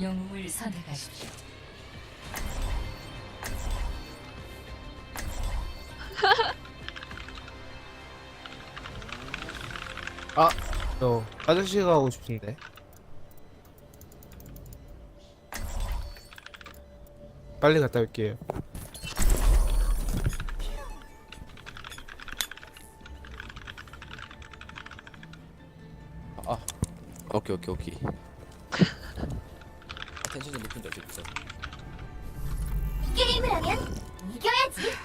영웅을 선택하십시오. 아, 저 화장실 가고 싶은데. 빨리 갔다 올게요. 아 오케이 오케이 오케이 텐션 좀 높은 줄 알겠어 게임을 하면 이겨야지.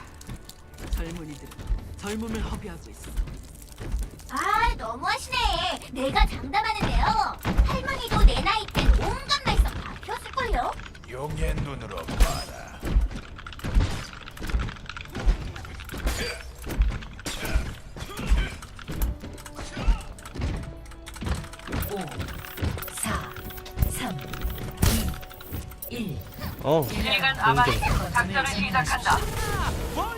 젊은이들은 젊음을 허비하고 있어. 아, 너무하시네. 내가 장담하는데요. 할머니도 내 나이 땐 온갖 말썽 다 피웠을걸요. 용의 눈으로 봐라. 어. 일간 아마리 작전을 시작한다. 너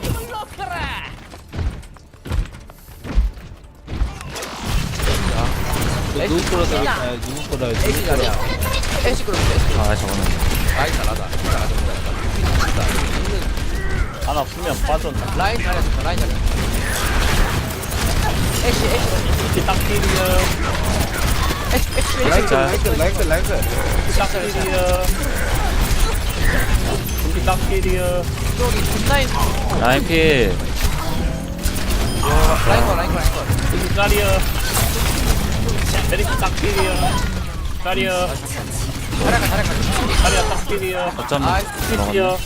누구 거라 되겠다. 누구 거라. 애쉬 자리야 애쉬 애쉬 아 저거는 라인 잘하다 잘하다 잘하다 하나 풀면 빠졌나 라인 잘했어 라인 잘했어 애쉬 애쉬 이렇게 딱 필이요 애쉬 애쉬 라이크, 자. 라이크, 라이크, 라이크. 딱 필이 요 이렇게 딱 필이요. 저기 뒷라인 라인 필. 라인 거 라인 거 라인 거 이렇게 깔이요. 이렇게 딱 필이요. 깔이요. 잘해가 잘해가. 깔이요 딱 필이요. 어쩜 아 필이요.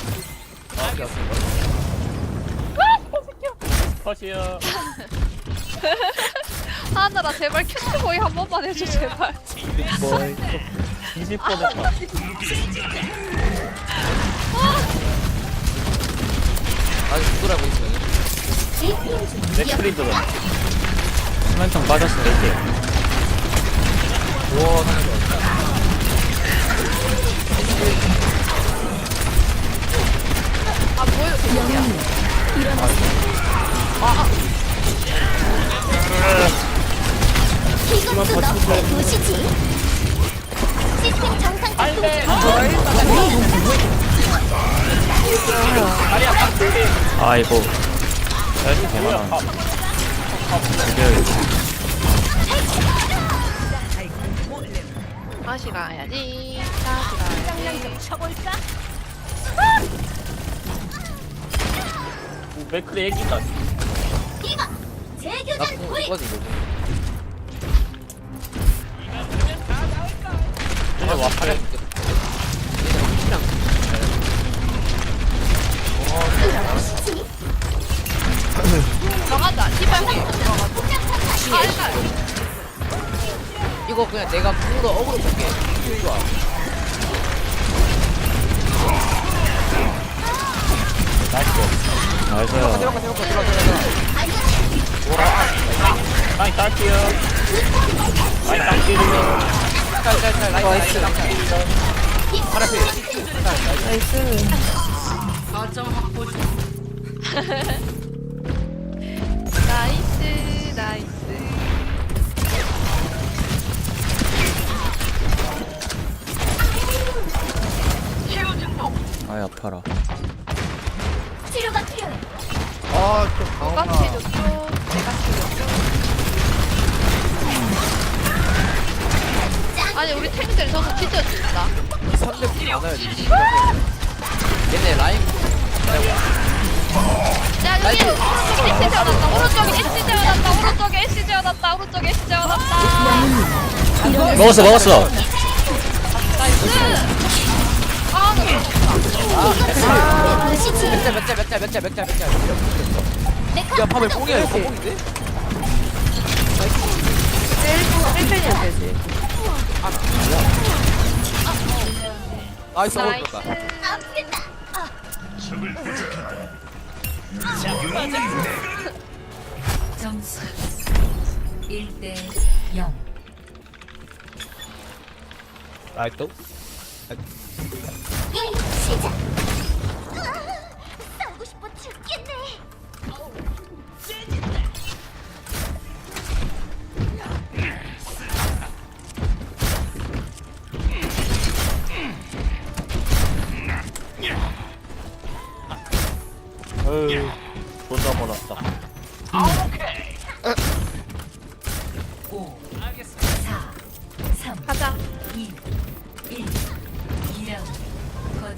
컷이요. 하늘아 제발 큐트보이 한 번만 해줘 제발. 보이. 뒤질 뻔했다 아직 누구라고 있어 맥크리 들어 수면총 빠졌어 이렇게 와 상대 아 뭐예요 대박이야? 이것도 너의 도시지. 시스템 정상 아이고. 짤 개많아 죽여야겠다 다시 가야지. 다시 가야지? 맥크리 애기가 나쁜 우리 거지 이거 이제 와 팔에 아 일단 이거 그냥 내가 궁으로 어그로 볼게. 좋아 나이스. 들어가 들어가 들어가 들어가 라인 딸게요. 라인 딸게요. 짤짤짤 라인 라인 짤짤 파라필 거점 확보 중. 나이스 나이스. 아이 아파라. 치료가 필요해. 아, 좀 누가 강하다. 치줬죠. 내가 치줬죠. 아니 우리 탱들 저거 찢어진다. 3렙 많아야지 얘네 라인 야 여기 오른쪽에 애쉬 재워놨다 오른쪽에 애쉬 재워놨다 오른쪽에 애쉬 재워놨다 오른쪽에 애쉬 재워놨다 먹었어 먹었어 나이스 아 나. 도시지. 몇자몇자몇자몇자몇자몇자 메카 야 밤에 뽕이야 이거 뽕인데? 나이스 어그로 나이스 다 아프겠다. 점수 1대 0. 라이트. 시작.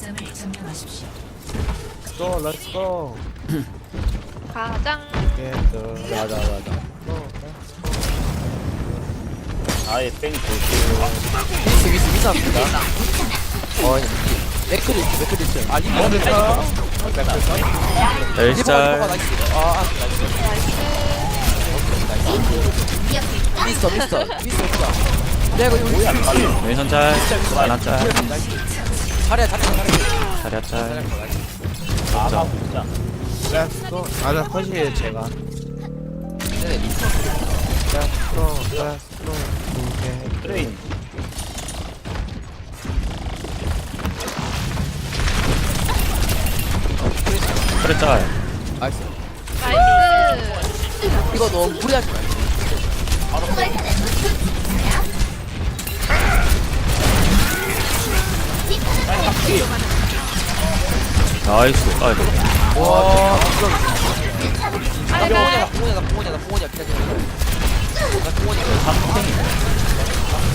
거점을 점령하십시오. 고 렛츠 고 가장 겟더 맞아 맞아. 아예 뺑 조심 미스 미스 미스 합니다 어 맥크리 맥크리 아 리퍼 리퍼 벨짤 나이스. 아 나이스. 미스터 미스터. 미스터 미스터. 내가 이거 뭐야 왼손 짤 하나 짤 해 잘해 자리야 짤. 아마 보자. 렛츠 고 아나 컷이에요 제가. 네 리퍼. 렛츠 고 렛츠 고 두개. 트레인. 그래 짤. 나이스. 나이스. 이거 너무 무리하지 말고 나이스. 아이고 와나 공원이야 나 공원이야 나 공원이야 기다려 나 공원이야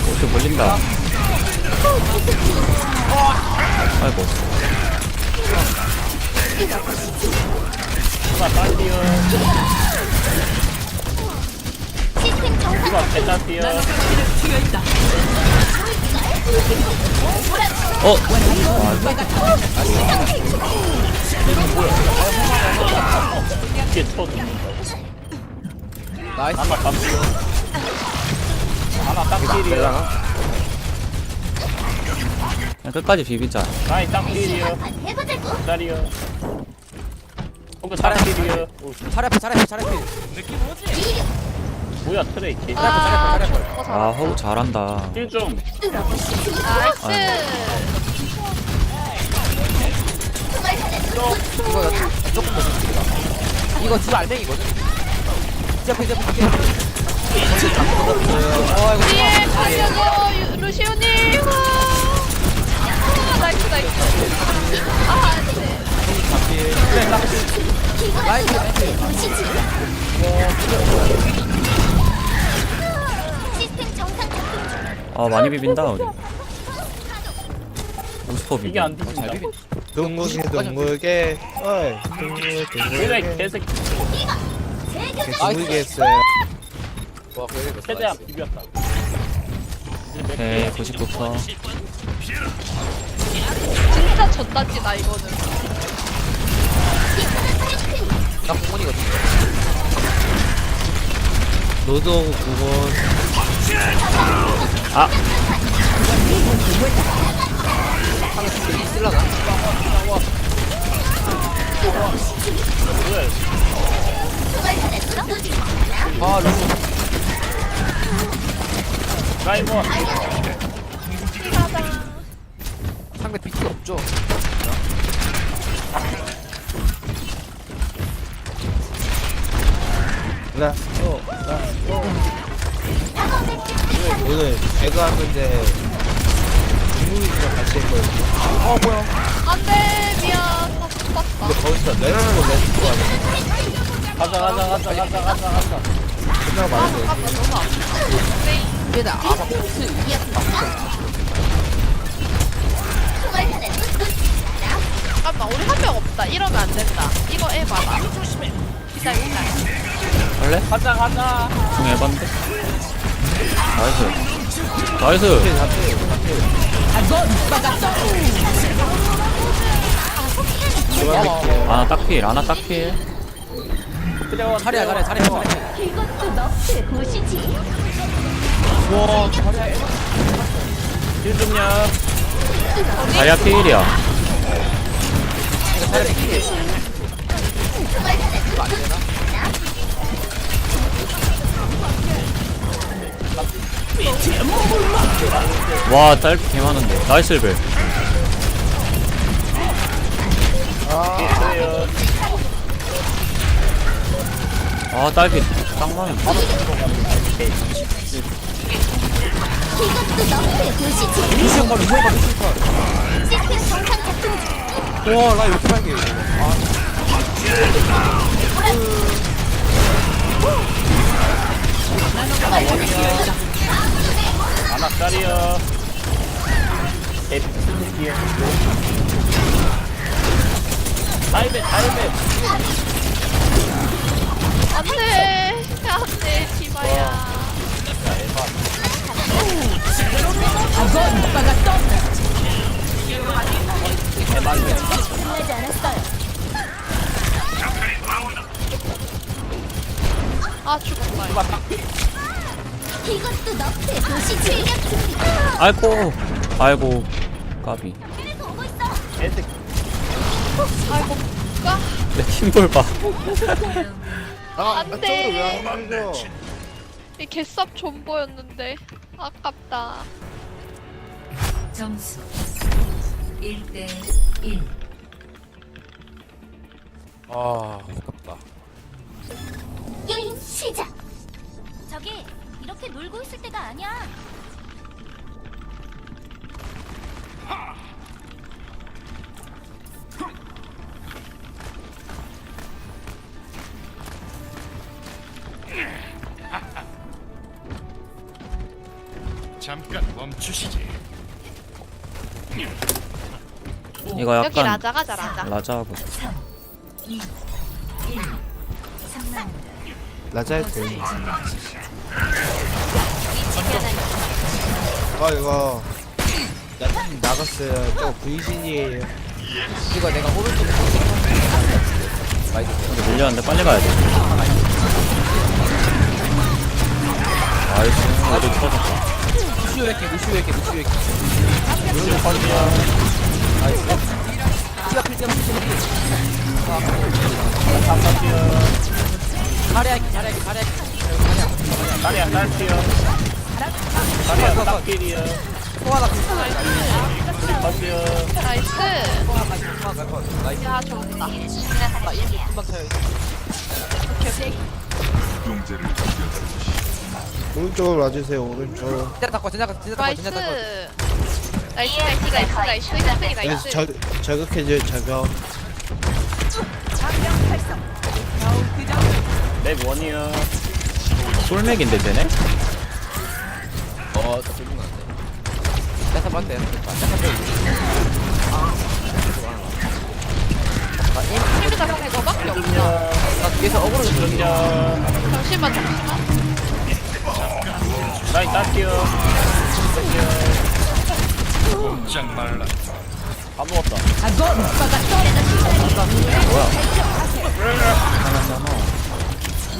어떻게 몰린다. 아이고. 누가 딸디어 시스템 정상 누가 벨라디어 어? 이게 첫 나이스. 하나 깜디어. 하나 딱딜이야 그냥 끝까지 비비자. 나이 해보자고 기다려. 혹은 딱딜이요. 차례 앞에 차례 앞에 차례 앞에 뭐야 트레이 개 아. 저거 아 잘한다 허우 잘한다 힐좀 나이스 이거 나 조금 더 좋습니다 이거 줄 알맹이거든 진짜 진짜 앞에 어 이거 뒤에 살려줘 유- 루시오님 와. 아, 나이스 나이스 아 안돼 라이프 라이프 아 많이 비빈다 우리 50% 비비 이게 안. 비빈 둥글게 둥글게 어이 둥글게 그래 둥글게 개새끼. 이렇게 둥글게 했어요. 와 그래 최대한 비볐다. 오케이 99% 진짜 졌다지 나 이거는. 나 공원이거든. 노동 9번 아 쓸라나? 아 루시 라이버 상대 비트 없죠? 렛츠 오늘 배가 왔는데 중국이랑 같이 했거든요 어 뭐야. 안돼 미안. 나 죽었다 근데 거기서 레나로 렛츠 고 하는 가자 가자 가자 가자 가자 가자. 끝나고 말았어요 아깝다 너무 아프다 얘나 아마 비트 잠깐만 우리 한 명 없다. 이러면 안 된다. 이거 애 봐봐. 기다려 기다려 할래? 가자 가자. 중 해봤는데 나이스. 나이스. 아나 딱필 아나 딱필 그래 차례야 차례 차례 차례 이것도 너프의 도시지. 힐 좀요. 자리야. 필이야 비 와 짧게 개 많은데 나이스 벨. 아 딸피 딱 많네 이것도 너프의 도시지 루시 형 봐, 루시 형 봐, 루시 형 봐. 시스템 정상 작동 중 와, 왜 이렇게 빨개? 아, 아나 짤이야. 에이, 뒤에. 다이베, 다이베. 안돼 안돼 디바야 끝나지 않았어요. 아 죽었다 이 것도 너의 도시 출격 준비. 아이고 아이고 까비 그래서 오고 있어. 애들 아이고 까 내 팀볼 봐 아, 안안 돼. 돼. 왜안 흘려? 이 개쌉 존버였는데 아깝다 점수 1대 1. 아 아깝다 게임 시작. 저기 이렇게 놀고 있을 때가 아니야. 잠깐 멈추시지. 이거 여기 약간 라자 가 자 라자 라자하고 3, 2, 1. 3라운드. 라자일 때. 아 이거. 야탄 나갔어요. 또 V신이에요. 이거 내가 오른쪽에 많이 근데 밀렸는데 빨리 가야 돼. 나이스 우리 터졌다. 루시오 웨케 루시오 웨케 루시오 웨케 티가 필때면 잘해야지 잘해야지 잘해야지 다리야, 딸피야. 다리야, 딱 길이야. 소화가 컷이야. 나이스 나이스 야 좋다 나 1분 금방 차요 오른쪽으로 와주세요. 오른쪽. 진짜 닦고 진짜 닦고 진짜 닦고 나이스 진짜 닦고 나이스 나이스 나이스 나이스 나이스 나이스 저 저격해줘요. 저격. 내 원이야. 솔맥인데 되네? 어저 들리면 안돼 짜사 봤대 짜사 힘이 잡힌 거밖에 없어. 나 뒤에서 어그로 좀 들게 야, 잠시만 잠시만. 나이. 꼼짝 말라. 밥 먹었다.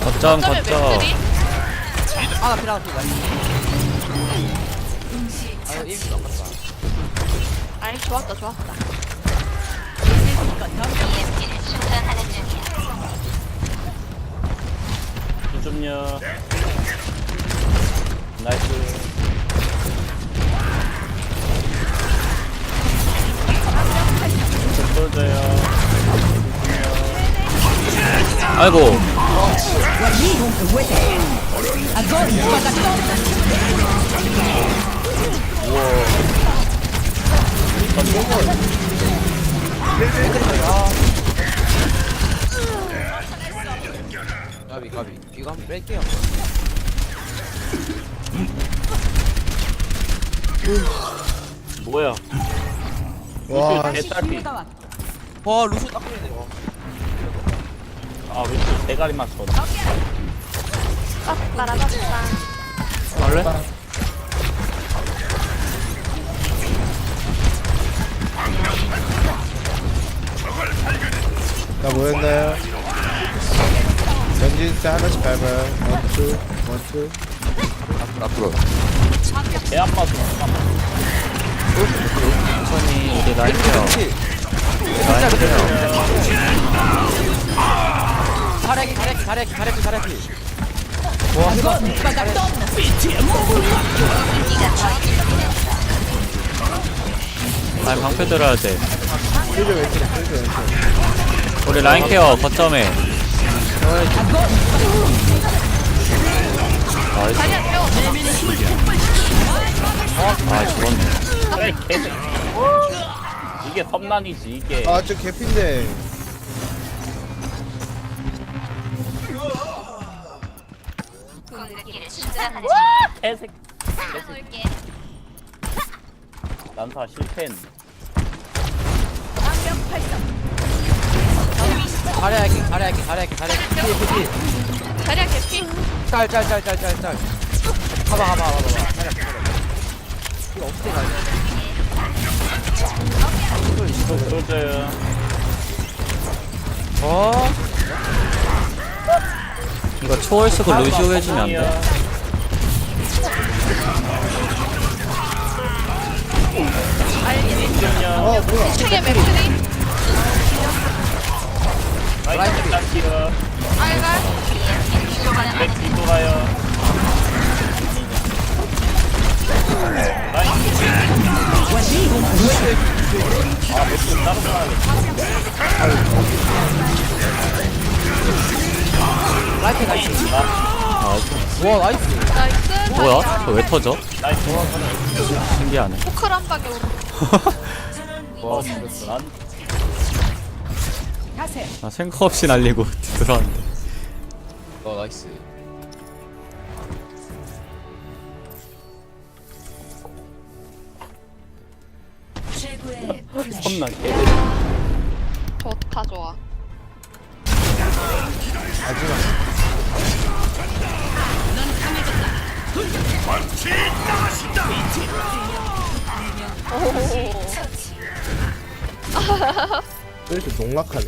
거점 맥들이? 아나 필요하다 아유. 1분 남았다 아이 좋았다 좋았다 좀요. 나이스. 쏠져요. 아이고 뺄게요 뭐야? 와. 루시 개딸피. 와 루시오 딱 보이네 와 아, 루시 대가리 맞춰. 빠라바빠 할래? 나 뭐였나요? 때 하나씩 밟아요. 원투, 원투. 앞으로 개 아파서. 천천히 우리 라인 케어 라인 케어 가래기 가래기 가래기 가래기 가래기 라인 방패 들어야 돼 왼쪽, 왼쪽. 우리 라인 케어 거점에 나이스. 아, 죽었네. 이게 섭난이지 이게 아, 저 개핀데. 개색 개색 난사 실패했네 가려할게 가려할게 가려할게 가려할게 피피피 자리야 개피. 짤짤짤짤짤짤 가봐 가봐 가봐 가봐 자리야 이거 어떻게 가냐 솔드 어? 이거 초월 쓰고 루시오 해주면 안 돼? 어 뭐야 2층에 맥크리. 아 나이스 아, 와 나이스 나이스. 뭐야? 저왜 터져? 나이스 신기하네. 포클 한 방에 오른. 와 그랬어 난 아, 생각 없이 날리고 들어왔는데. 와 나이스 최고의 플레이. 험난 개 좋다 좋아. 왜 이렇게 농락하네